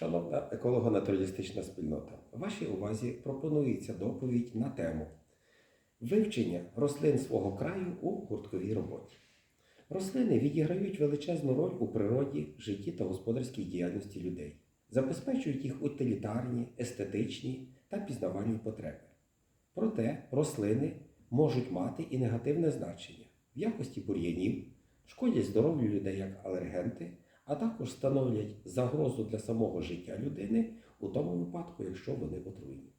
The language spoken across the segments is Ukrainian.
Шановна еколого-натуралістична спільнота, вашій увазі пропонується доповідь на тему вивчення рослин свого краю у гуртковій роботі. Рослини відіграють величезну роль у природі, житті та господарській діяльності людей, забезпечують їх утилітарні, естетичні та пізнавальні потреби. Проте рослини можуть мати і негативне значення в якості бур'янів, шкодять здоров'ю людей як алергенти, а також становлять загрозу для самого життя людини у тому випадку, якщо вони отруйні.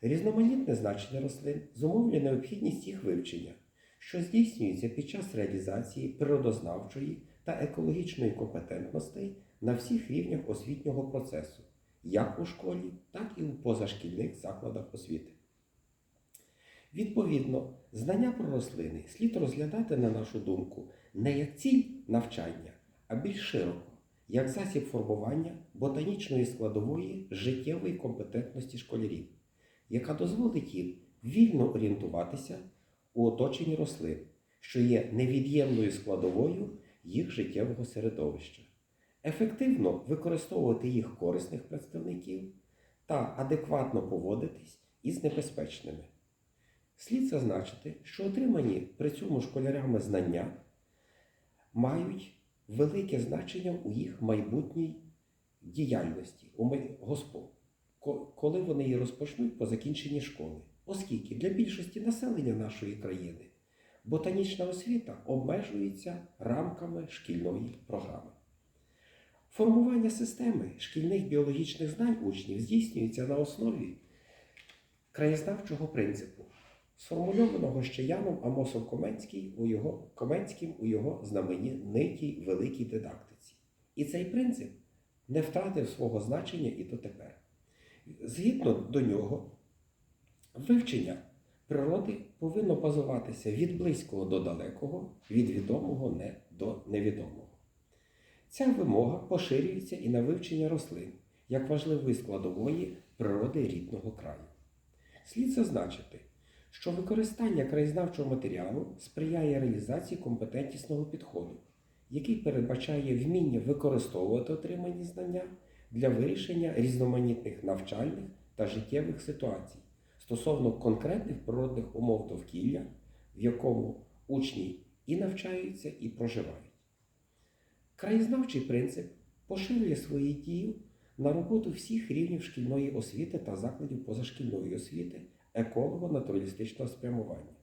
Різноманітне значення рослин зумовлює необхідність їх вивчення, що здійснюється під час реалізації природознавчої та екологічної компетентностей на всіх рівнях освітнього процесу, як у школі, так і у позашкільних закладах освіти. Відповідно, знання про рослини слід розглядати, на нашу думку, не як ціль навчання, а більш широко, як засіб формування ботанічної складової життєвої компетентності школярів, яка дозволить їм вільно орієнтуватися у оточенні рослин, що є невід'ємною складовою їх життєвого середовища, ефективно використовувати їх корисних представників та адекватно поводитись із небезпечними. Слід зазначити, що отримані при цьому школярями знання мають велике значення у їх майбутній діяльності, у май- госпо- коли вони її розпочнуть по закінченні школи. Оскільки для більшості населення нашої країни ботанічна освіта обмежується рамками шкільної програми. Формування системи шкільних біологічних знань учнів здійснюється на основі краєзнавчого принципу, сформульованого ще Яном Амосом Коменський у його, Коменським у його знаменитій великій дидактиці. І цей принцип не втратив свого значення і дотепер. Згідно до нього, вивчення природи повинно базуватися від близького до далекого, від відомого не до невідомого. Ця вимога поширюється і на вивчення рослин як важливої складової природи рідного краю. Слід зазначити, що використання краєзнавчого матеріалу сприяє реалізації компетентісного підходу, який передбачає вміння використовувати отримані знання для вирішення різноманітних навчальних та життєвих ситуацій стосовно конкретних природних умов довкілля, в якому учні і навчаються, і проживають. Краєзнавчий принцип поширює свої дії на роботу всіх рівнів шкільної освіти та закладів позашкільної освіти еколого-натуралістичного спрямування,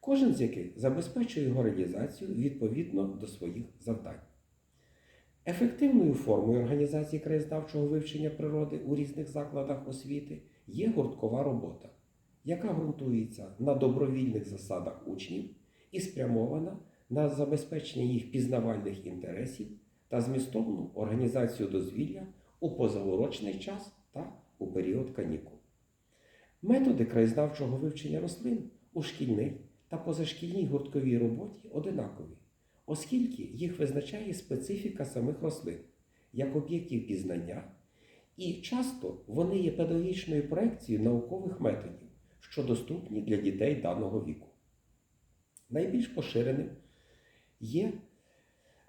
кожен з яких забезпечує його реалізацію відповідно до своїх завдань. Ефективною формою організації краєзнавчого вивчення природи у різних закладах освіти є гурткова робота, яка ґрунтується на добровільних засадах учнів і спрямована на забезпечення їх пізнавальних інтересів та змістовну організацію дозвілля у позаурочний час та у період канікул. Методи краєзнавчого вивчення рослин у шкільній та позашкільній гуртковій роботі одинакові, оскільки їх визначає специфіка самих рослин як об'єктів пізнання, і часто вони є педагогічною проекцією наукових методів, що доступні для дітей даного віку. Найбільш поширеним є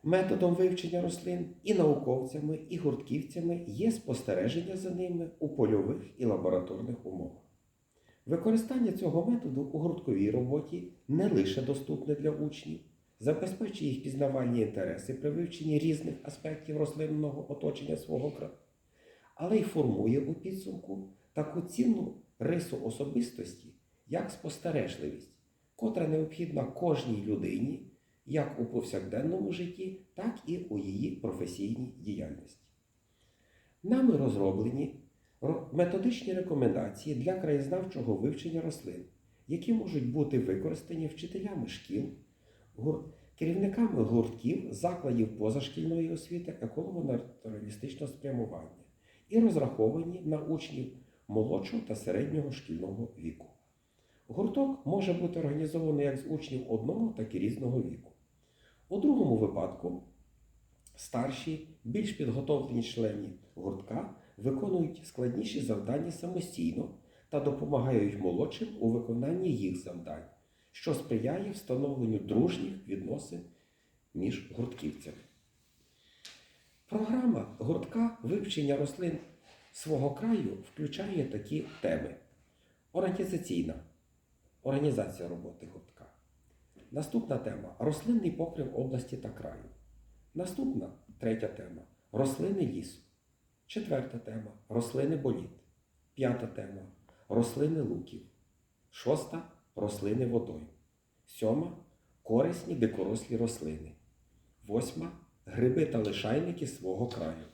методом вивчення рослин і науковцями, і гуртківцями є спостереження за ними у польових і лабораторних умовах. Використання цього методу у гуртковій роботі не лише доступне для учнів, забезпечує їх пізнавальні інтереси при вивченні різних аспектів рослинного оточення свого краю, але й формує у підсумку таку цінну рису особистості, як спостережливість, котра необхідна кожній людині як у повсякденному житті, так і у її професійній діяльності. Нами розроблені ро- методичні рекомендації для краєзнавчого вивчення рослин, які можуть бути використані вчителями шкіл, керівниками гуртків, закладів позашкільної освіти еколого-натуралістичного спрямування і розраховані на учнів молодшого та середнього шкільного віку. Гурток може бути організований як з учнів одного, так і різного віку. У другому випадку старші, більш підготовлені члени гуртка виконують складніші завдання самостійно та допомагають молодшим у виконанні їх завдань, що сприяє встановленню дружніх відносин між гуртківцями. Програма гуртка вивчення рослин свого краю включає такі теми: організаційна організація роботи гуртка. Наступна тема рослинний покрив області та краю. Наступна третя тема рослини лісу. Четверта тема рослини боліт. П'ята тема рослини луків. Шоста рослини водою. Сьома корисні дикорослі рослини. Восьма гриби та лишайники свого краю.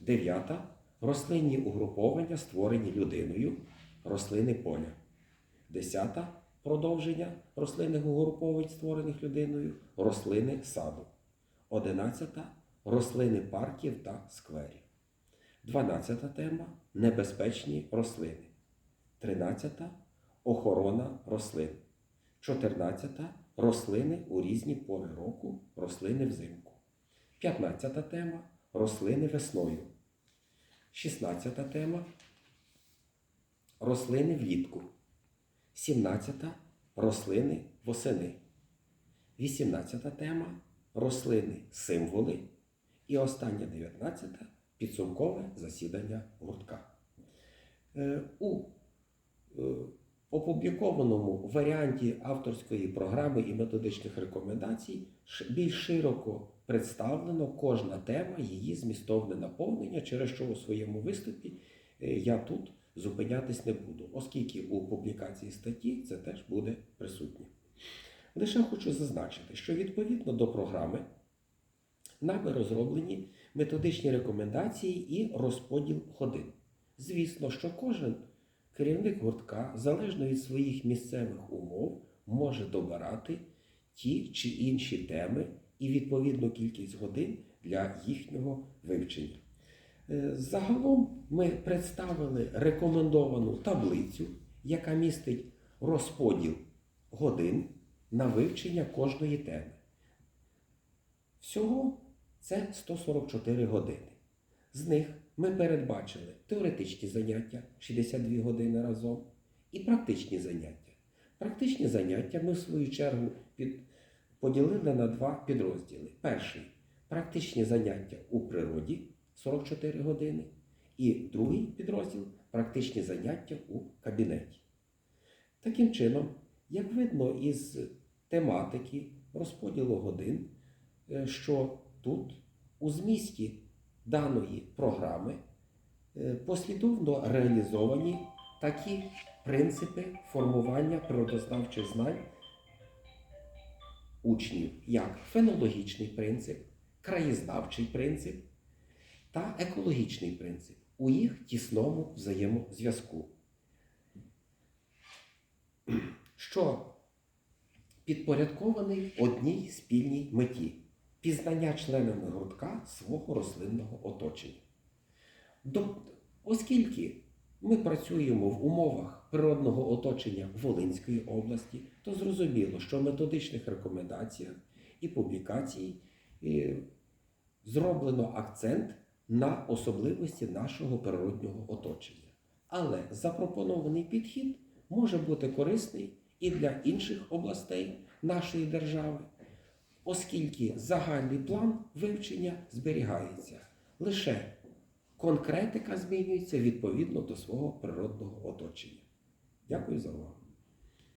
Дев'ята рослинні угруповання, створені людиною, рослини поля. Десята продовження рослинних угруповань, створених людиною, рослини саду. Одинадцята рослини парків та скверів. Дванадцята тема небезпечні рослини. Тринадцята охорона рослин. Чотирнадцята рослини у різні пори року, рослини взимку. П'ятнадцята тема рослини весною. Шістнадцята тема рослини влітку. Сімнадцята рослини восени. Вісімнадцята тема рослини символи. І остання дев'ятнадцята підсумкове засідання гуртка. Е, У е, опублікованому варіанті авторської програми і методичних рекомендацій більш широко представлено кожна тема, її змістовне наповнення, через що у своєму виступі е, я тут зупинятись не буду, оскільки у публікації статті це теж буде присутнє. Лише хочу зазначити, що відповідно до програми нами розроблені методичні рекомендації і розподіл годин. Звісно, що кожен керівник гуртка, залежно від своїх місцевих умов, може добирати ті чи інші теми і відповідну кількість годин для їхнього вивчення. Е, Загалом ми представили рекомендовану таблицю, яка містить розподіл годин на вивчення кожної теми. Всього це 144 години. З них ми передбачили теоретичні заняття 62 години разом і практичні заняття. Практичні заняття ми, в свою чергу, під... поділили на два підрозділи. Перший практичні заняття у природі 44 години, і другий підрозділ практичні заняття у кабінеті. Таким чином, як видно із тематики розподілу годин, е, що тут у змісті даної програми е, послідовно реалізовані такі принципи формування природознавчих знань учнів, як фенологічний принцип, краєзнавчий принцип та екологічний принцип у їх тісному взаємозв'язку. Що підпорядкований одній спільній меті пізнання членами гуртка свого рослинного оточення. Оскільки ми працюємо в умовах природного оточення Волинської області, то зрозуміло, що в методичних рекомендаціях і публікації е, зроблено акцент на особливості нашого природнього оточення. Але запропонований підхід може бути корисний і для інших областей нашої держави, оскільки загальний план вивчення зберігається. Лише конкретика змінюється відповідно до свого природного оточення. Дякую за увагу.